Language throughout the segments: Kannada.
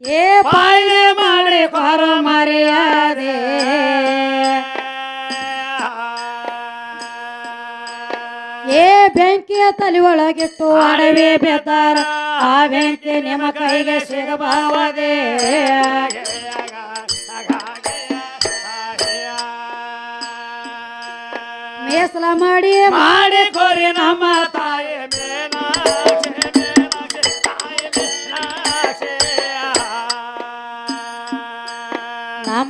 ಏ ಪಾಳೆ ಮಾಡಿ ಕೊರ ಮರ್ಯಾದೆ. ಏ ಬೆಂಕಿಯ ತಲೆ ಒಳಗಿಟ್ಟು ಅಡವಿ ಬೆದ್ದಾರ, ಆ ಬೆಂಕಿ ನಿಮ್ಮ ಕೈಗೆ ಸಿಗಬಾವದೆ ಮೇಸಲ ಮಾಡಿ ಮಾಡಿ ಕೋರಿ ನಮ್ಮ ತಾಯಿ.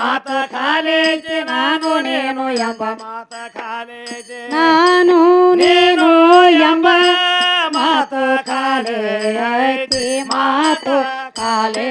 ಮಾತ ಕಾಲೇಜಿ ನಾನು ನೀನು ಎಂಬ ಮಾತ ಕಾಲೇಜಿ ನಾನು ನೀನು ಎಂಬ ಮಾತು ಕಾಲೇ ಐತಿ ಮಾತು ಕಾಲೇ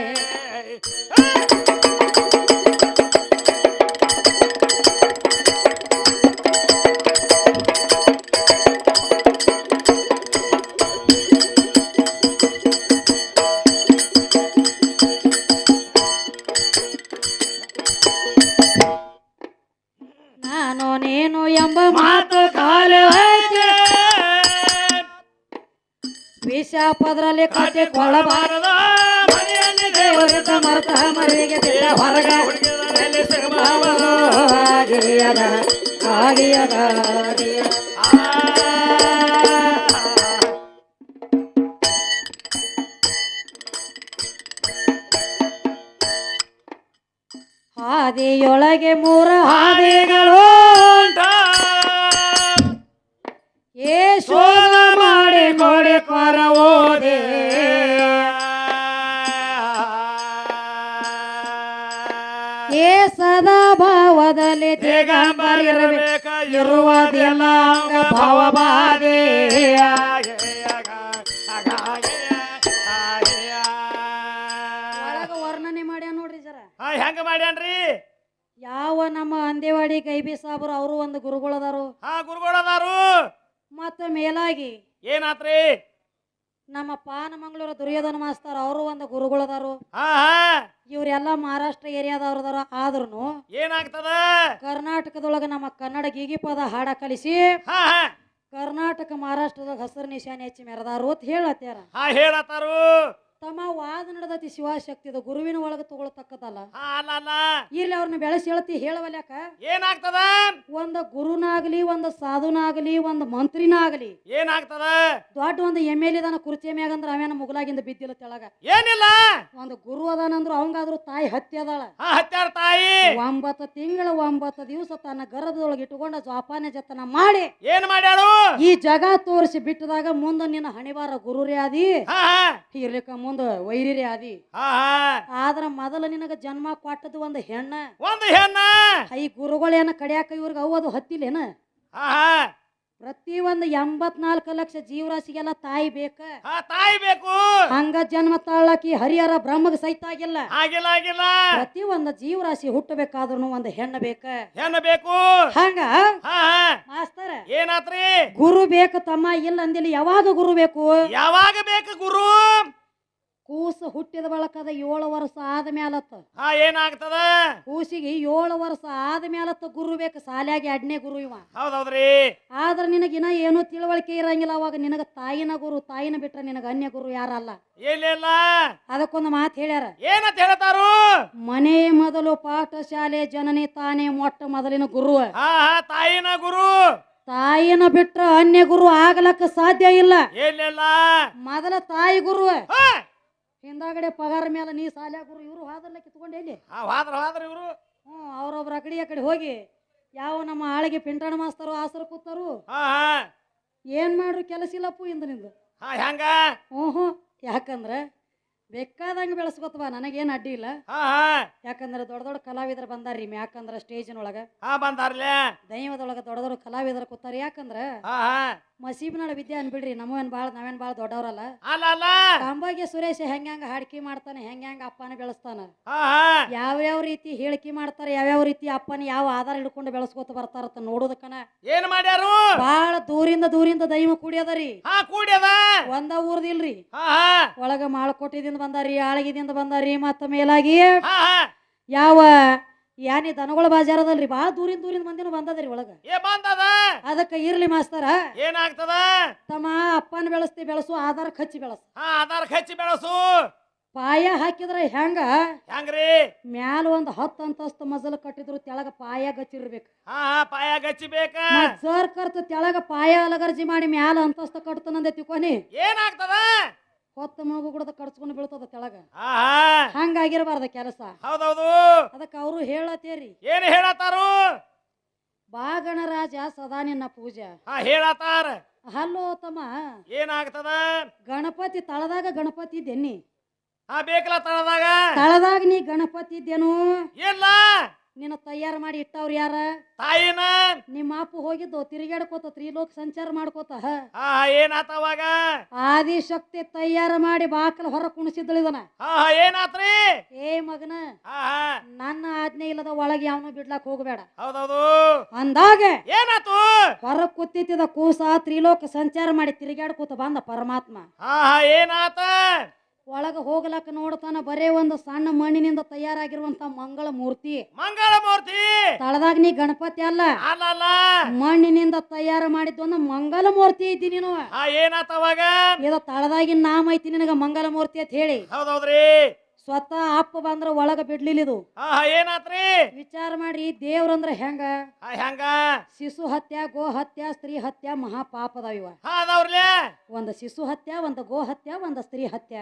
ವಿಷ ಪದರಲ್ಲಿ ಕಟ್ಟಿ ಮನೆಯಲ್ಲಿ ದೇವರಿದ್ದ ಮರ್ತ ಮರಿಗೆ ತಿಳ ಹೊರಗ. ಆಗಿಯದ ಆಗಿಯದ. ಹಾದಿಯೊಳಗೆ ಮೂರ ಹಾದಿಗಳು. ಮಾಡಿ ಕೊರ ಓದೆ ಏ ಸದಾ ಭಾವದಲ್ಲಿ ದಿಗಂಬರಿರಬೇಕ ಇರುವುದಿಲ್ಲ ಒಳಗ ವರ್ಣನೆ ಮಾಡ್ಯಾನ ನೋಡ್ರಿ ಸರ ಹೆಂಗ ಮಾಡ್ಯಾನ್ರಿ? ಯಾವ ನಮ್ಮ ಅಂದೇವಾಡಿ ಕೈಬಿ ಸಾಬ್ರು ಅವರು ಒಂದು ಗುರುಗಳದಾರು. ಹಾ ಗುರುಗಳದಾರು. ಮತ್ತ ಮೇಲಾಗಿ ಏನಾತ್ರಿ? ನಮ್ಮ ಪಾನಮಂಗಳೂರು ದುರ್ಯೋಧನ ಮಾಸ್ತರ್ ಅವರು ಒಂದು ಗುರುಗಳದಾರು. ಹಾ ಹಾ. ಇವ್ರೆಲ್ಲ ಮಹಾರಾಷ್ಟ್ರ ಏರಿಯಾದವ್ರದಾರ ಆದ್ರೂ ಏನಾಗ್ತದ? ಕರ್ನಾಟಕದೊಳಗ ನಮ್ಮ ಕನ್ನಡ ಗೀಗಿ ಪದ ಹಾಡ ಕಲಿಸಿ ಹಾ ಹಾ. ಕರ್ನಾಟಕ ಮಹಾರಾಷ್ಟ್ರದ ಹಸಿರು ನಿಶಾನೆ ಹೆಚ್ಚಿ ಮೆರೆದಾರು ಅಂತ ಹೇಳತ್ತಾರ ಹಾ ಹೇಳತ್ತಾರು. ತಮ್ಮ ವಾದ ನಡೆದತಿ ಶಿವಶಕ್ತಿದ ಗುರುವಿನ ಒಳಗೆ ತಗೊಳ್ತಕ್ಕದಲ್ಲ ಇರ್ಲಿ ಅವ್ರನ್ನ ಬೆಳೆಸಿ ಹೇಳ್ತಿ ಹೇಳವಲ್ಯಾಕ? ಏನಾಗ್ತದ? ಒಂದ ಗುರುನಾಗಲಿ ಒಂದ್ ಸಾಧುನಾಗಲಿ ಮಂತ್ರಿನ ಮಂತ್ರಿನಾಗಲಿ. ಏನಾಗ್ತದ? ದೊಡ್ಡ ಒಂದ್ ಎಂ ಎಲ್ ಎದಾನ ಕುರ್ಚಿ ಮ್ಯಾಗ ಅಂದ್ರ ಅವೇನ ಮುಗಲಾಗಿಂದ ಬಿದ್ದಿಲ್ಲ ತೆಳಗ. ಏನಿಲ್ಲ. ಒಂದು ಗುರು ಅದಾನಂದ್ರ ಅವಂಗಾದ್ರೂ ತಾಯಿ ಹತ್ಯೆ ಅದಾಳ. ತಾಯಿ. ಒಂಬತ್ತು ತಿಂಗಳ ಒಂಬತ್ತು ದಿವಸ ತನ್ನ ಗರದೊಳಗೆ ಇಟ್ಟುಕೊಂಡ ಜೋಪಾನ ಜತನ ಮಾಡಿ ಏನ್ ಮಾಡ್ಯಾಳು? ಈ ಜಗ ತೋರಿಸಿ ಬಿಟ್ಟದಾಗ ಮುಂದ ನಿನ್ನ ಹಣಿವಾರ ಗುರುರೇ ಆದಿ. ಇರ್ಲಿಕ್ಕ ಮುಂದ ವೈರಿರಿ ಆದಿ. ಆದ್ರ ಮೊದಲ ನಿನಗ ಜನ್ಮ ಕೊಟ್ಟದ್ದು ಒಂದು ಹೆಣ್ಣ. ಒಂದು ಹೆಣ್ಣ. ಈ ಗುರುಗಳೇನ ಕಡಿಯಾಕ ಇವ್ರಿಗೆ ಅವು ಅದು ಹತ್ತಿಲೇನ ಪ್ರತಿ ಒಂದು ಎಂಬತ್ನಾಲ್ಕು ಲಕ್ಷ ಜೀವರಾಶಿಗೆಲ್ಲ ತಾಯಿ ಬೇಕ. ತಾಯಿ ಬೇಕು. ಹಂಗ ಜನ್ಮ ತಾಳಕಿ ಹರಿಹರ ಬ್ರಹ್ಮಗ ಸಹಿತ ಆಗಿಲ್ಲ. ಆಗಿಲ್ಲ ಆಗಿಲ್ಲ. ಪ್ರತಿ ಒಂದು ಜೀವರಾಶಿ ಹುಟ್ಟಬೇಕಾದ್ರೂ ಒಂದು ಹೆಣ್ಣು ಬೇಕ. ಹೆಣ್ಣ ಬೇಕು. ಹಂಗ? ಮಾಸ್ತರ ಏನಾತ್ರಿ? ಗುರು ಬೇಕು ತಮ್ಮ ಇಲ್ಲ ಅಂದಿಲ್ಲ ಯಾವಾಗ ಗುರು ಬೇಕು? ಯಾವಾಗ ಬೇಕು ಗುರು? ಕೂಸು ಹುಟ್ಟಿದ ಬಳಕದ ಏಳು ವರ್ಷ ಆದ ಮ್ಯಾಲತ್ತ. ಹಾ ಏನಾಗ್ತದ? ಕೂಸಿಗೆ ಏಳು ವರ್ಷ ಆದ ಮ್ಯಾಲತ್ತ ಗುರು ಬೇಕು ಸಾಲ್ಯಾಗಿ ಎಡ್ನೇ ಗುರು ಇವ. ಹೌದೌದ್ರಿ. ಆದ್ರ ನಿನಗಿನ ಏನೂ ತಿಳುವಳಿಕೆ ಇರಂಗಿಲ್ಲ ಅವಾಗ ನಿನಗ ತಾಯಿನ ಗುರು ತಾಯಿನ ಬಿಟ್ರ ನಿನಗ ಅನ್ಯ ಗುರು ಯಾರಲ್ಲ ಇಲ್ಲ ಅದಕ್ಕೊಂದು ಮಾತು ಹೇಳ್ಯಾರ. ಏನಂತ ಹೇಳ್ತಾರು? ಮನೆ ಮೊದಲು ಪಾಠಶಾಲೆ ಜನನಿ ತಾನೇ ಮೊಟ್ಟ ಮೊದಲಿನ ಗುರು. ಹಾ ಹಾ ತಾಯಿನ ಗುರು. ತಾಯಿನ ಬಿಟ್ರ ಅನ್ಯ ಗುರು ಆಗ್ಲಕ್ಕ ಸಾಧ್ಯ ಇಲ್ಲ. ಮೊದಲ ತಾಯಿ ಗುರು. ಹಿಂದಾಗಡೆ ಪಗಾರ ಮೇಲೆ ನೀ ಸಾಲ್ಯ ಗುರು ಇವರು ಹಾದ್ರಲ್ಲ ಕಿತ್ಕೊಂಡೆ ಹೋದ್ರ ಹೋದ್ರ ಇವ್ರು. ಹ್ಞೂ ಅವ್ರೊಬ್ರ ಅಕಡಿ ಕಡೆ ಹೋಗಿ ಯಾವ ನಮ್ಮ ಆಳಿಗೆ ಪಿಂಟಣ ಮಾಸ್ತರು ಆಸರು ಕೂತಾರು? ಏನ್ ಮಾಡ್ರು ಕೆಲಸ ಇಲ್ಲಪ್ಪು ಇಂದ ನಿಂದು? ಹೆಂಗ? ಹ್ಞೂ ಹ್ಞೂ. ಯಾಕಂದ್ರೆ ಬೇಕಾದಂಗೆ ಬೆಳೆಸ್ಕೊತವ ನನಗೇನು ಅಡ್ಡಿ ಇಲ್ಲ. ಯಾಕಂದ್ರೆ ದೊಡ್ಡ ದೊಡ್ಡ ಕಲಾವಿದರು ಬಂದಾರಿ ಯಾಕಂದ್ರೆ ಸ್ಟೇಜಿನೊಳಗೆ. ಬಂದಾರ್ಲೆ. ದೈವದೊಳಗೆ ದೊಡ್ಡ ದೊಡ್ಡ ಕಲಾವಿದರು ಕೂತಾರ ಯಾಕಂದ್ರೆ ಮಸೀಬ್ನಾಳ ವಿದ್ಯೆ ಅನ್ಬಿಡ್ರಿ ನಮ್ಮವೇನ್ ಬಾಳ ನಾವೇನ್ ಬಾಳ ದೊಡ್ಡವರಲ್ಲ. ಅಲ್ಲ ಅಲ್ಲ. ಕಾಂಬಾಗೆ ಸುರೇಶ್ ಹೆಂಗ ಹೆಂಗ ಹಾಡ್ಕಿ ಮಾಡ್ತಾನೆ ಹೆಂಗ ಹೆಂಗ ಅಪ್ಪನ ಬೆಳೆಸ್ತಾನ. ಯಾವ್ಯಾವ ರೀತಿ ಹೇಳಿಕೆ ಮಾಡ್ತಾರೆ ಯಾವ್ಯಾವ ರೀತಿ ಅಪ್ಪನ ಯಾವ ಆಧಾರ ಹಿಡ್ಕೊಂಡು ಬೆಳೆಸ್ಕೊತ ಬರ್ತಾರತ್ತ ನೋಡೋದಕ್ಕನ. ಏನ್ ಮಾಡ್ಯಾರು? ಬಾಳ ದೂರಿಂದ ದೂರಿಂದ ದೈವ ಕುಡಿಯದರಿ. ಕೂಡ್ಯದ. ಒಂದ ಊರ್ದಿಲ್ರಿ. ಒಳಗ ಮಾಳ್ಕೋಟಿದಿಂದ ಬಂದಾರಿ ಆಳಗಿದಿಂದ ಬಂದಾರಿ ಮತ್ತ ಮೇಲಾಗಿ ಯಾವ ಯಾನಿ ದನಗಳ ಬಾಜಾರದಲ್ರಿ? ಬಾ ದೂರಿನ ದೂರಿನ ಮಂದಿನ ಬಂದದ್ರಿ ಒಳಗ. ಏ ಬಂದದ? ಅದಕ್ಕ ಇರ್ಲಿ ಮಾಸ್ತರ. ಏನಾಗ್ತದ? ತಮ್ಮ ಅಪ್ಪನ ಬೆಳೆಸ್ತಿ ಬೆಳೆಸು ಆಧಾರ ಖಚ್ಚಿ ಬೆಳಸು. ಹಾ ಆಧಾರ್ ಹಚ್ಚಿ ಬೆಳಸು. ಪಾಯ ಹಾಕಿದ್ರೆ ಹೆಂಗ? ಹೆಂಗ್ರಿ? ಮ್ಯಾಲ ಒಂದ್ ಹತ್ತು ಅಂತಸ್ತು ಮಜಲ್ ಕಟ್ಟಿದ್ರು ತೆಳಗ ಪಾಯ ಗಚ್ಚಿರ್ಬೇಕು. ಹಾ ಪಾಯ ಗಚ್ಚಿ ಬೇಕ ಸರ್ ಕರ್ತು ತೆಳಗ ಪಾಯ ಅಲಗರ್ಜಿ ಮಾಡಿ ಮ್ಯಾಲ ಅಂತಸ್ತು ಕಟ್ತನಂದೆ ತಿಳ್ಕೊನಿ ಏನಾಗ್ತದ? ಹೊತ್ತ ಮಗು ಕೂಡ ಕಡ್ಸ್ಕೊಂಡು ಬೀಳ್ತದ ಕೆಳಗ ಹಂಗಾಗಿರಬಾರ್ದ ಕೆಲಸ. ಹೌದೌದು. ಅದಕ್ಕೆ ಅವರು ಹೇಳತ್ತೇರಿ. ಏನು ಹೇಳತ್ತಾರು? ಬಾ ಗಣರಾಜ ಸದಾ ನಿನ್ನ ಪೂಜೆ. ಹೇಳತ್ತಾರ. ಹಲೋ ತಮ್ಮ. ಏನಾಗ್ತದ? ಗಣಪತಿ ತಳದಾಗ ಗಣಪತಿ ಇದ್ದೇನಿ. ಬೇಕಲ್ಲ ತಳದಾಗ? ತಳದಾಗ ನೀ ಗಣಪತಿ ಇದ್ದೇನು? ಇಲ್ಲ. ನಿನ್ನ ತಯಾರು ಮಾಡಿ ಇಟ್ಟವ್ರ ಯಾರ? ತಾಯಿನ? ನಿಮ್ಮ ಅಪ್ಪ ಹೋಗಿದ್ದು ತಿರುಗಾಡ್ಕೋತ ತ್ರಿಲೋಕ ಸಂಚಾರ ಮಾಡ್ಕೋತ. ಏನಾತ ಅವಾಗ? ಆದಿಶಕ್ತಿ ತಯಾರು ಮಾಡಿ ಬಾಕಲ ಹೊರ ಕುಣಿಸಿದ್ದಳು ಇದನ್ನ. ಏನಾತ್ರಿ? ಏ ಮಗನ ನನ್ನ ಆಜ್ಞೆ ಇಲ್ಲದ ಒಳಗೆ ಯಾವನು ಬಿಡ್ಲಾಕ್ ಹೋಗಬೇಡ. ಹೌದೌದು. ಅಂದಾಗ ಏನಾತು? ಹೊರ ಕೂತಿದ್ದ ಕೂಸ ತ್ರಿಲೋಕ ಸಂಚಾರ ಮಾಡಿ ತಿರುಗಾಡ್ಕೋತ ಬಂದ ಪರಮಾತ್ಮ. ಏನಾತ? ಒಳಗ ಹೋಗ್ಲಕ್ಕ ನೋಡ್ತಾನ ಬರೇ ಒಂದು ಸಣ್ಣ ಮಣ್ಣಿನಿಂದ ತಯಾರಾಗಿರುವಂತ ಮಂಗಳ ಮೂರ್ತಿ. ಮಂಗಳ ಮೂರ್ತಿ. ತಳದಾಗ ನೀ ಗಣಪತಿ ಅಲ್ಲ? ಅಲ್ಲ ಮಣ್ಣಿನಿಂದ ತಯಾರು ಮಾಡಿದ್ದು ಒಂದು ಮಂಗಲ ಮೂರ್ತಿ ಐತಿ ನೀನು. ಏನಾತವಾಗ ಇದು ತಳದಾಗಿನ ನಾಮ ಐತಿ ನಿನಗ ಮಂಗಲ ಮೂರ್ತಿ ಅಂತ ಹೇಳಿ. ಹೌದೌದ್ರಿ. ಸ್ವತಃ ಅಪ್ಪ ಬಂದ್ರ ಒಳಗ ಬಿಡ್ಲಿಲ್ಲ ಇದು. ಏನಾತ್ರಿ? ವಿಚಾರ ಮಾಡಿ ದೇವ್ರಂದ್ರ ಹೆಂಗ? ಹೆಂಗ? ಶಿಶು ಹತ್ಯ ಗೋ ಹತ್ಯ ಸ್ತ್ರೀ ಹತ್ಯ ಮಹಾಪಾಪದವ ಇವ. ಹಾ ಇವ ಒಂದ್ ಶಿಶು ಹತ್ಯ ಒಂದ್ ಗೋ ಹತ್ಯ ಒಂದ್ ಸ್ತ್ರೀ ಹತ್ಯ.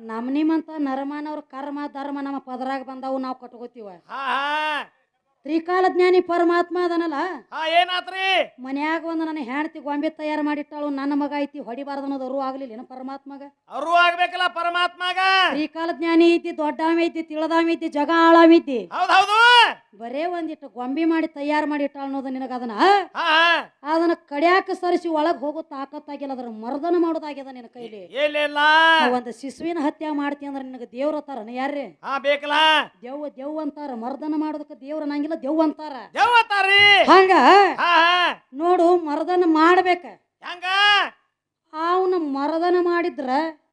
ನಮ್ ನಿಮ್ಮಂತ ನರಮಾನವ್ರ ಕರ್ಮ ಧರ್ಮ ನಮ್ಮ ಪದರಾಗ ಬಂದವು ನಾವು ಕಟ್ಕೋತೀವ. ತ್ರಿಕಾಲ ಜ್ಞಾನಿ ಪರಮಾತ್ಮ ಅದನಲ್ಲ? ಹಾ ಏನಾತ್ರಿ? ಮನ್ಯಾಗ ಒಂದು ನನ್ನ ಹೆಂಡತಿ ಗೊಂಬೆ ತಯಾರು ಮಾಡಿಟ್ಟಾಳು ನನ್ನ ಮಗ ಐತಿ ಹೊಡಿಬಾರ್ದು ಅನ್ನೋದು ಅರು ಆಗ್ಲಿಲ್ಲ ಏನು ಪರಮಾತ್ಮಗ? ಅವರು ಆಗ್ಬೇಕಲ್ಲ ಪರಮಾತ್ಮಗ? ತ್ರಿಕಾಲ ಜ್ಞಾನಿ ಐತಿ ದೊಡ್ಡಾಮಿ ಐತಿ ತಿಳದಾಮಿ ಐತಿ ಜಗ ಆಳಾಮಿ ಐತಿ. ಹೌದೌದು ಬರೇ ಒಂದಿಟ್ಟು ಗೊಂಬೆ ಮಾಡಿ ತಯಾರು ಮಾಡಿ ಇಟ್ಟಾಳ ಅನ್ನೋದು ನಿನಗ ಅದನ್ನ ಅದನ್ನ ಕಡ್ಯಾಕ ಸರಿಸಿ ಒಳಗ್ ಹೋಗೋ ತಾಕತ್ತಾಗಿಲ್ಲ ಅದ್ರ ಮರ್ದನ ಮಾಡೋದಾಗ್ಯದ ನಿನ್ನ ಕೈಲಿ. ಒಂದು ಶಿಶುವಿನ ಹತ್ಯೆ ಮಾಡ್ತಿ ಅಂದ್ರೆ ನಿನಗ ದೇವ್ರ ಅತ್ತಾರ ಯಾರ್ರಿ? ಬೇಕಲ್ಲ. ದೇವ್ ದೆವ್ವ ಅಂತಾರ ಮರ್ದನ ಮಾಡೋದಕ್ಕೆ ದೇವ್ರ ಅನ್ನಂಗಿಲ್ಲ ದೆವ್ವ ಅಂತಾರ. ದೇವತಾರಿ ಹಂಗ? ಹಾ ಹಾ. ನೋಡು ಮರದನ ಮಾಡ್ಬೇಕ. ಹೆಂಗ? ಅವನ ಮರದನ ಮಾಡಿದ್ರ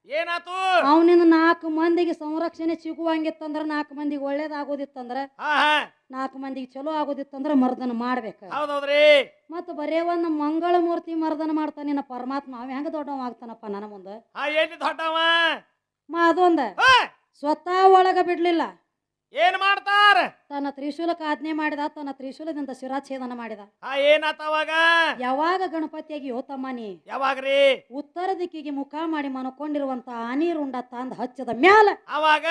ಏನಾತು? ಅವನಿಂದ ನಾಲ್ಕು ಮಂದಿಗೆ ಸಂರಕ್ಷಣೆ ಸಿಗುವಂಗಿತ್ತಂದ್ರ ನಾಲ್ಕು ಮಂದಿಗೆ ಒಳ್ಳೇದಾಗೋದಿತ್ತಂದ್ರ ಹಾ ಹಾ. ನಾಲ್ಕು ಮಂದಿಗೆ ಚಲೋ ಆಗೋದಿತ್ತಂದ್ರ ಮರ್ದನ ಮಾಡ್ಬೇಕ. ಹೌದೌದ್ರಿ. ಮತ್ತ ಬರೇ ಒಂದು ಮಂಗಳ ಮೂರ್ತಿ ಮರ್ದನ ಮಾಡ್ತಾನ ನಿನ್ನ ಪರಮಾತ್ಮ. ಅವ ಹೆಂಗ ದೊಡ್ಡವ ಆಗ್ತಾನಪ್ಪ ನನ್ನ ಮುಂದೆ? ಹಾ ಎಲ್ಲಿ ದೊಡ್ಡವ? ಮಾ ಅದೊಂದ? ಹಾ, ಸ್ವತಃ ಒಳಗ ಬಿಡ್ಲಿಲ್ಲ. ಏನ್ ಮಾಡ್ತಾರ? ತನ್ನ ತ್ರಿಶೂಲಕ್ಕೆ ಆಜ್ಞೆ ಮಾಡಿದ ತನ್ನ ತ್ರಿಶೂಲದಿಂದ ಶಿರಾಚ್ಛೇದನ ಮಾಡಿದ. ಏನಾತ ಅವಾಗ? ಯಾವಾಗ ಗಣಪತಿಯಾಗಿ ಯೋತಮ್ಮನಿ ಯಾವಾಗ್ರಿ ಉತ್ತರ ದಿಕ್ಕಿಗೆ ಮುಖ ಮಾಡಿ ಮನಕೊಂಡಿರುವಂತ ಆನೀರುಂಡ ತಂದ ಹಚ್ಚದ ಮ್ಯಾಲ. ಅವಾಗ?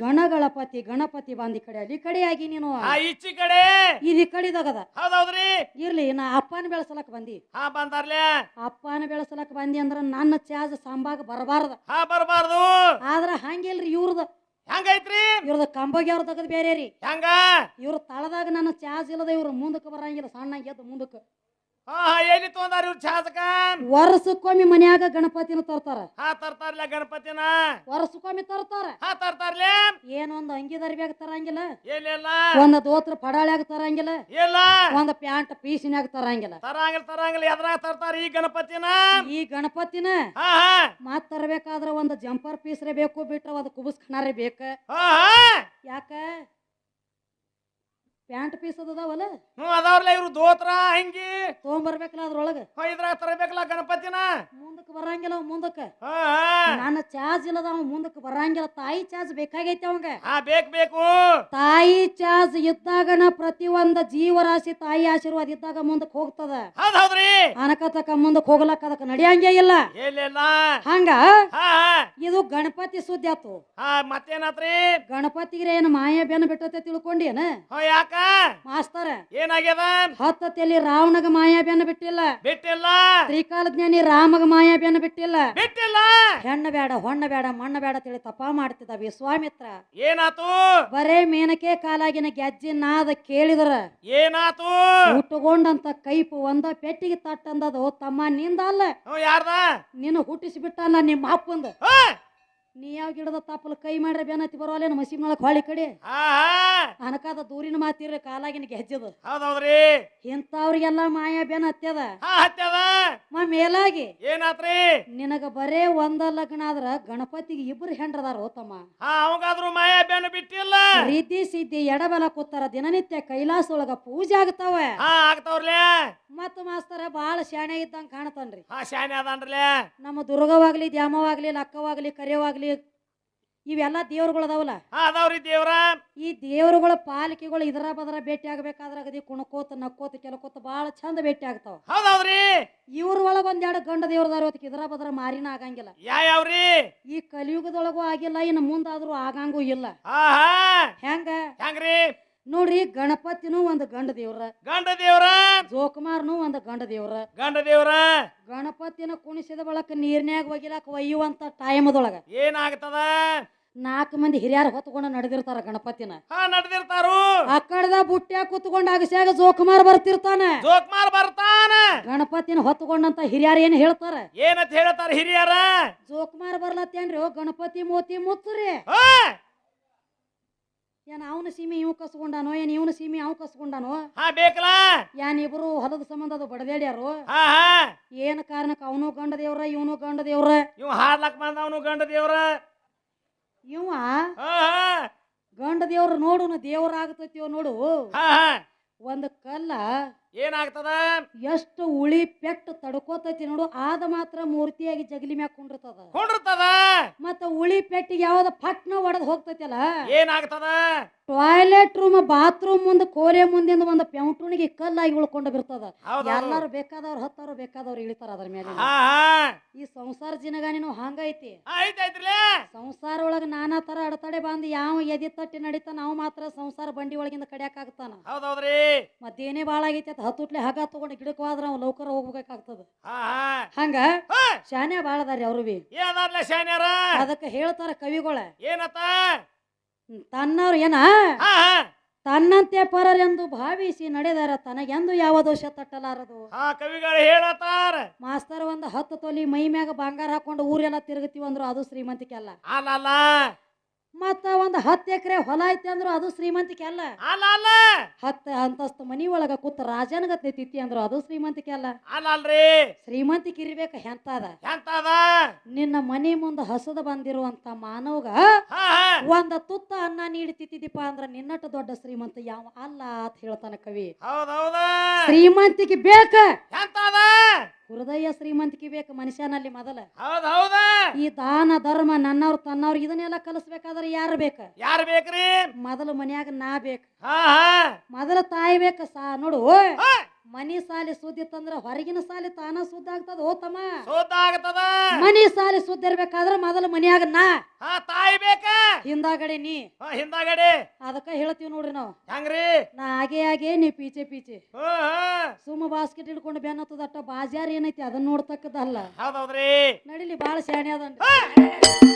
ಗಣಗಳಪತಿ ಗಣಪತಿ ಬಂದಿ ಕಡೆ ಅಲ್ಲಿ ಕಡೆಯಾಗಿ ನೀನು. ಆ ಈಚಿ ಕಡೆ? ಇದು ಕಡಿದಾಗದ. ಹೌದೌದ್ರಿ? ಇರ್ಲಿ ನಾ ಅಪ್ಪನ ಬೆಳೆಸಲಕ್ ಬಂದಿ. ಹಾ ಬಂದಾರ್ಲೆ? ಅಪ್ಪನ ಬೆಳೆಸಲಕ್ ಬಂದಿ ಅಂದ್ರ ನನ್ನ ಚಾಜ್ ಸಾಂಬಾಗ ಬರಬಾರ್ದ. ಹಾ ಬರಬಾರ್ದು. ಆದ್ರ ಹಂಗಿಲ್ರಿ ಇವ್ರದ. ಹೆಂಗೈತ್ರಿ ಇವ್ರದ ಕಂಬಗಿ ಅವ್ರ ತೆಗದ್ ಬೇರೆ ರೀ? ಹೆಂಗ? ಇವ್ರ ತಳದಾಗ ನನ್ನ ಚಾರ್ಜ್ ಇಲ್ಲದ ಇವ್ರ ಮುಂದಕ್ಕೆ ಬರಂಗಿಲ್ಲ. ಸಣ್ಣ ಎದ್ದು ಮುಂದಕ್ಕೆ. ಹಾ ಹಾ ಎಲ್ಲಿ ಇವ್ರು ಶಾಸಕ ವರ್ಷಕ್ಕೊಮ್ಮೆ ಮನ್ಯಾಗ ಗಣಪತಿನ ತರ್ತಾರ. ಹಾ ತರ್ತಾರಲ್ಲ ಗಣಪತಿನ. ವರ್ಷಕ್ಕೊಮ್ಮೆ ತರ್ತಾರ. ಹಾ ತರ್ತಾರ್ಲೆ. ಏನ್ ಒಂದ್ ಅಂಗಿ ದರ್ಬ್ಯಾಗ ತರಂಗಿಲ್ಲ. ಎಲ್ಲಿಲ್ಲ? ಒಂದ್ ದೋತ್ರ ಪಡಾಳ್ಯಾಗ ತರಂಗಿಲ್ಲ. ಇಲ್ಲ. ಒಂದ್ ಪ್ಯಾಂಟ್ ಪೀಸಿನ್ಯಾಗ ತರಂಗಿಲ್ಲ. ತರಂಗಿಲ್ಲ ತರಂಗಿಲ್ಲ. ಎದ್ರಾಗ ತರ್ತಾರ ಈ ಗಣಪತಿನ? ಈ ಗಣಪತಿನ ಹಾ ಹಾ. ಮತ್ ತರಬೇಕಾದ್ರ ಒಂದ್ ಜಂಪರ್ ಪೀಸ್ರೆ ಬೇಕು ಬಿಟ್ರ ಒಂದ್ ಕುಬುಸ್ ಖಣಾರೇ ಬೇಕ. ಹಾ ಹಾ. ಯಾಕ? ಪ್ಯಾಂಟ್ ಪೀಸ್ ಅದಾವಲ್ಲ? ಹ್ಞೂ ಅದಾವ್ರಲ್ಲ ಇವ್ರು ದೋತ್ರ ಅಂಗಿ. ತೊಗೊಂಬರ್ಬೇಕಲ್ಲ ಅದ್ರೊಳಗ? ಇದ್ರಾಗ ತರಬೇಕಲ್ಲ ಗಣಪತಿನ? ಮುಂದಕ್ಕೆ ಬರಂಗಿಲ್ಲ ಅವ್ ಮುಂದಕ್ಕ. ಹಾ ಹಾ. ನನ್ನ ಚಾರ್ಜ್ ಇಲ್ಲದ ಅವ ಮುಂದಕ್ಕೆ ಬರಂಗಿಲ್ಲ. ತಾಯಿ ಚಾರ್ಜ್ ಬೇಕಾಗೈತಿ ಅವಂಗ. ಹಾ ಬೇಕ್ ಬೇಕು. ತಾಯಿ ಚಾರ್ಜ್ ಇದ್ದಾಗನ ಪ್ರತಿಯೊಂದು ಒಂದ ಜೀವರಾಶಿ ತಾಯಿ ಆಶೀರ್ವಾದ ಇದ್ದಾಗ ಮುಂದಕ್ಕೆ ಹೋಗ್ತದ. ಹೌದ್ ಹೌದ್ರಿ ಅನಕತಕ ಮುಂದಕ್ಕೆ ಹೋಗ್ಲಕ್ಕ ಅದಕ್ಕೆ ನಡೆಯಂಗೇ ಇಲ್ಲ. ಹಂಗ? ಹಾ ಇದು ಗಣಪತಿ ಸುದ್ದಿ ಆತು. ಹಾ ಮತ್ತೇನಾತ್ರಿ? ಗಣಪತಿಗೆ ಏನು ಮಾಯ ಬೆನ್ನ ಬಿಟ್ಟತೆ ತಿಳ್ಕೊಂಡೇನ? ಹಾ ಯಾಕ ಯಾಕ? ಮಾಸ್ತರ ಏನಾಗ್ಯದ? ಹತ್ತ ತಲಿ ರಾವಣಗ ಮಾಯಾಬ್ಯಾನ ಬಿಟ್ಟಿಲ್ಲ. ಬಿಟ್ಟಿಲ್ಲ? ತ್ರಿಕಾಲಜ್ಞಾನಿ ರಾಮಗ ಮಾಯಾಬ್ಯಾನ ಬಿಟ್ಟಿಲ್ಲ. ಬಿಟ್ಟಿಲ್ಲ? ಹೆಣ್ಣ ಬೇಡ ಹೊಣ್ಣ ಬೇಡ ಮಣ್ಣ ಬೇಡ ತಿಳಿ ತಪಾ ಮಾಡ್ತಿದ್ದ ವಿಶ್ವಾಮಿತ್ರ ಏನಾತು? ಬರೇ ಮೇನಕೆ ಕಾಲಾಗಿನ ಗೆಜ್ಜೆ ನಾದ ಕೇಳಿದ್ರ. ಏನಾತು? ಹುಟ್ಟುಗೊಂಡಂತ ಕೈಪು ಒಂದ ಪೆಟ್ಟಿಗೆ ತಟ್ಟಂದದು ತಮ್ಮ ನಿಂದ ಅಲ್ಲ. ಯಾರ್ದ? ನೀನು ನಿನ್ನ ಬಿಟ್ಟ ನಿಮ್ಮ ಅಪ್ಪಂದ. ನೀ ಯಾವ ಗಿಡದ ತಪ್ಪಲು ಕೈ ಮಾಡ್ರೆ ಬೇನತಿ ಬರೋಲೇನು ಮಸಿ ಮಾಡಕ್ ಹೊಳಿ ಕಡೆ? ಅನಕಾದ ದೂರಿನ ಮಾತಿರ್ರಿ ಕಾಲಾಗಿನ ಗೆಜ್ಜದ ಹೌದೌದ್ರಿ. ಇಂಥವ್ರಿಗೆಲ್ಲ ಮಾಯಾ ಬೆನ್ ಹತ್ಯದ? ಮ ಮೇಲಾಗಿ. ಏನಾತ್ರಿ? ನಿನಗ ಬರೇ ಒಂದ ಲಗ್ನ ಆದ್ರ ಗಣಪತಿಗೆ ಇಬ್ರು ಹೆಂಡ್ರದಾರ ತಮ್ಮ. ಹಾ ಅವಂಗಾದ್ರು ಮಾಯಾ ಬೆನ್ನ ಬಿಟ್ಟಿಲ್ಲ. ರೀತಿ ಸಿದ್ಧಿ ಎಡಬಲ ಕೂತಾರ ದಿನನಿತ್ಯ ಕೈಲಾಸ ಒಳಗ ಪೂಜೆ ಆಗ್ತಾವ. ಆಗ್ತಾವ್ರಲೇ. ಮತ್ತ ಮಾಸ್ತರ ಬಾಳ ಶಾಣೆ ಇದ್ದಂಗ ಕಾಣತನ್ರಿ. ಶಾಣೆ ಅದಾನ್ರಲೇ. ನಮ್ಮ ದುರ್ಗವಾಗ್ಲಿ ದ್ಯಾಮವಾಗ್ಲಿ ಲಕ್ಕವಾಗ್ಲಿ ಕರೆಯವಾಗ್ಲಿ ಇವೆಲ್ಲ ದೇವ್ರುಗಳದಾವಲ್ಲ? ಅದಾವಲ್ಲ ಅದಾವ್ರಿ ದೇವ್ರ. ಈ ದೇವ್ರುಗಳ ಪಾಲಿಕೆಗಳು ಇದರ ಬದರ ಭೇಟಿ ಆಗ್ಬೇಕಾದ್ರ ಅಗದಿ ಕುಣಕೋತ ನಕ್ಕೋತ ಕೆಲಕೋತ ಬಹಳ ಚಂದ ಭೇಟಿ ಆಗ್ತಾವ. ಹೌದವ್ರಿ ಇವ್ರ ಒಳಗ ಒಂದೆರಡು ಗಂಡ ದೇವ್ರದಾರ ಇದರ ಬದರ ಮಾರಿನ ಆಗಂಗಿಲ್ಲ. ಯಾವ್ರಿ ಈ ಕಲಿಯುಗದೊಳಗೂ ಆಗಿಲ್ಲ ಇನ್ನು ಮುಂದಾದ್ರೂ ಆಗಂಗೂ ಇಲ್ಲ. ಹೆಂಗ? ಹೆಂಗ್ರಿ? ನೋಡ್ರಿ ಗಣಪತಿನೂ ಒಂದು ಗಂಡ ದೇವ್ರ ಗಂಡ ದೇವ್ರ? ಜೋಕುಮಾರ್ನು ಒಂದು ಗಂಡ ದೇವ್ರ. ಗಂಡ ದೇವ್ರ? ಗಣಪತಿನ ಕುಣಿಸಿದ ಬಳಕ ನೀರ್ನ್ಯಾಗ ಒಗಿಲಾಕ ಒಯ್ಯುವಂತ ಟೈಮದೊಳಗ ಏನಾಗ್ತದ? ನಾಲ್ಕು ಮಂದಿ ಹಿರಿಯರು ಹೊತ್ಕೊಂಡು ನಡೆದಿರ್ತಾರ ಗಣಪತಿನ. ಹಾ ನಡೆದಿರ್ತಾರು. ಅಕ್ಕಡದ ಕಡೆದ ಬುಟ್ಟ್ಯಾಗ ಕುತ್ಕೊಂಡು ಅಗಸ್ಯಾಗ ಜೋಕುಮಾರ್ ಬರ್ತಿರ್ತಾನ. ಜೋಕುಮಾರ್ ಬರ್ತಾನ. ಗಣಪತಿನ ಹೊತ್ಕೊಂಡಂತ ಹಿರಿಯರ್ ಏನ್ ಹೇಳ್ತಾರ? ಏನಂತ ಹೇಳ್ತಾರ ಹಿರಿಯರ? ಜೋಕುಮಾರ್ ಬರ್ಲತ್ತೇನ್ರಿ ಗಣಪತಿ ಮೋತಿ ಮುತ್ತರಿ ಏನ್ ಅವನ ಸೀಮೆ ಇವ್ ಕಸ್ಕೊಂಡಾನೋ? ಏನ್ ಇವನ ಸೀಮೆ ಅವ್ ಕಸ್ಕೊಂಡಾನೋ? ಹಾ ಬೇಕಲ್ಲ? ಏನ್ ಇಬ್ರು ಹೊಲದ ಸಂಬಂಧ ಅದು ಬಡದೇಳ್ಯಾರು ಹಾ ಹಾ. ಏನ್ ಕಾರಣಕ್ಕೆ ಅವನು ಗಂಡ ದೇವ್ರ ಇವನು ಗಂಡ ದೇವ್ರ? ಇವ್ ಹಾಡ್ಲಕ್ ಬಂದವನು ಗಂಡ ದೇವ್ರ. ಇವ ಹಾ ಹಾ. ಗಂಡ ದೇವ್ರ ನೋಡು ದೇವ್ರ ಆಗತೈತಿ ನೋಡು. ಹಾ ಹಾ. ಒಂದ್ ಕಲ್ಲ ಏನಾಗ್ತದ? ಎಷ್ಟು ಉಳಿ ಪೆಟ್ಟು ತಡ್ಕೋತೈತಿ ನೋಡು ಆದ ಮಾತ್ರ ಮೂರ್ತಿಯಾಗಿ ಜಗಲಿ ಮ್ಯಾಗ ಕುಂಡಿರ್ತದ. ಕುಂಡಿರ್ತದ? ಮತ್ತ ಉಳಿ ಪೆಟ್ಟಿಗೆ ಯಾವ್ದ ಪಟ್ನ ಒಡದ್ ಹೋಗ್ತೈತಲ್ಲ? ಏನಾಗ್ತದ? ಟಾಯ್ಲೆಟ್ ರೂಮ್ ಬಾತ್ರೂಮ್ ಮುಂದೆ ಕೋರೆ ಮುಂದಿಂದ ಒಂದು ಪೆಂಟುಣಿಗೆ ಕಲ್ಲಾಗಿ ಉಳ್ಕೊಂಡು ಬಿರ್ತದ. ಹೌದು. ಎಲ್ಲಾರು ಬೇಕಾದವ್ರು ಹತ್ತಾರು ಬೇಕಾದವ್ರು ಇಳಿತಾರ ಅದ್ರ ಮೇಲೆ ಹಾ ಹಾ. ಈ ಸಂಸಾರ ಜಿನಗಾನಿನೂ ಹಂಗೈತಿ ಹಾ, ಐತೈತ್ರಿಲೇ ಸಂಸಾರ ಒಳಗ ನಾನಾ ತರ ಅಡತಡೆ ಬಂದು ಯಾವ ಎದಿ ತಟ್ಟಿ ನಡೀತಾ ನಾವು ಮಾತ್ರ ಸಂಸಾರ ಬಂಡಿ ಒಳಗಿಂದ ಕಡಿಯಾಕ ಆಗ್ತಾನ. ಹೌದೌದ್ರಿ. ಮತ್ತೇನೇ ಭಾಳ ಆಗೈತಿ ಹತ್ತುಟ್ಲೆ ಹಗ ತಗೊಂಡು ಗಿಡಕ್ಕೆ ಹೋದ್ರ ಅವ್ ಲೌಕರ ಹೋಗ್ಬೇಕಾಗ್ತದ. ಹಂಗ ಶಾನೆ ಭಾಳ ಅದಾರಿ ಅವ್ರು ಬಿ. ಶಾನ್ಯಾರ? ಅದಕ್ಕೆ ಹೇಳ್ತಾರ ಕವಿಗಳ. ಏನತ್ತ? ತನ್ನವ್ರು ಏನ? ತನ್ನಂತೆ ಪರರೆಂದು ಭಾವಿಸಿ ನಡೆದಾರ ತನಗೆಂದು ಯಾವ ದೋಷ ತಟ್ಟಲಾರದು? ಕವಿಗಳು ಹೇಳತಾರ ಮಾಸ್ತರ್ ಒಂದ್ ಹತ್ತು ತೊಲಿ ಮೈ ಮ್ಯಾಗ ಬಂಗಾರ ಹಾಕೊಂಡು ಊರೆಲ್ಲ ತಿರುಗತಿವಂದ್ರು ಅದು ಶ್ರೀಮಂತಿಕೆ ಅಲ್ಲ ಅಲ್ಲ ಅಲ್ಲ ಮತ್ತ ಒಂದ್ ಹತ್ತು ಎಕರೆ ಹೊಲ ಐತಿ ಅಂದ್ರು ಅದು ಶ್ರೀಮಂತಿಕೆ ಅಲ್ಲ. ಅಲ್ಲ ಅಲ್ಲ. ಹತ್ತ ಅಂತಸ್ತ ಮನಿ ಒಳಗ ಕೂತ ರಾಜನಗತ್ತೆ ತಿತ್ತಿ ಅಂದ್ರು ಅದು ಶ್ರೀಮಂತಿಕೆ ಅಲ್ಲ. ಅಲ್ಲ ಅಲ್ರಿ. ಶ್ರೀಮಂತಿಕೆ ಇರ್ಬೇಕು ಎಂತದ? ಎಂತದ? ನಿನ್ನ ಮನಿ ಮುಂದ ಹಸದ ಬಂದಿರುವಂತ ಮಾನವಗ ಒಂದ ತುತ್ತ ಅನ್ನ ನೀಡಿ ತಿತ್ತಿದಿಪ್ಪ ಅಂದ್ರ ನಿನ್ನಟ್ಟು ದೊಡ್ಡ ಶ್ರೀಮಂತ ಯಾವ ಅಲ್ಲ ಅಂತ ಹೇಳ್ತಾನ ಕವಿ. ಶ್ರೀಮಂತಿಗೆ ಶ್ರೀಮಂತಿಕೆ ಬೇಕ? ಹೃದಯ ಶ್ರೀಮಂತಿಕೆ ಬೇಕು ಮನುಷ್ಯನಲ್ಲಿ ಮೊದಲ. ಈ ದಾನ ಧರ್ಮ ನನ್ನವ್ರ ತನ್ನವ್ರ ಇದನ್ನೆಲ್ಲ ಕಲಿಸ್ಬೇಕಾದ್ರೆ ಯಾರು ಬೇಕ? ಯಾರು ಬೇಕ್ರಿ? ಮೊದಲು ಮನ್ಯಾಗ ನಾ ಬೇಕ. ಮೊದಲ ತಾಯಿ ಬೇಕ ಸಾ? ನೋಡು. ಮನಿ ಸಾಲಿ ಸುದ್ದಿ ಇತ್ತಂದ್ರ ಹೊರಗಿನ ಸಾಲಿ ತಾನ ಸುದ್ದ ಆಗ್ತದ ಓ ತಮ್ಮ. ಮನಿ ಸಾಲಿ ಸುದ್ದಿ ಇರ್ಬೇಕಾದ್ರ ಮೊದಲ ಮನಿಯಾಗ ನಾ. ಹಾ ತಾಯಿ ಬೇಕ? ಹಿಂದಾಗಡೆ ನೀ. ಹಾ ಹಿಂದಾಗಡೆ. ಅದಕ್ಕ ಹೇಳ್ತೀವಿ ನೋಡ್ರಿ ನಾವು. ಹಂಗ್ರಿ? ನಾ ಆಗೇ ಆಗೇ ನೀ ಪೀಚೆ ಪೀಚೆ. ಹಾ ಹಾ. ಸುಮ್ಮ ಬಾಸ್ಕೆಟ್ ಹಿಡ್ಕೊಂಡು ಬೆನ್ನತ್ತದ ಹತ್ತದಟ್ಟ ಬಾಜಾರ್ ಏನೈತಿ ಅದನ್ನ ನೋಡ್ತಕ್ಕದಲ್ಲ ಹೌದೌದ್ರಿ. ನಡಿಲಿ ಬಾಳ ಶಾಣೆ ಅದನ್ರಿ.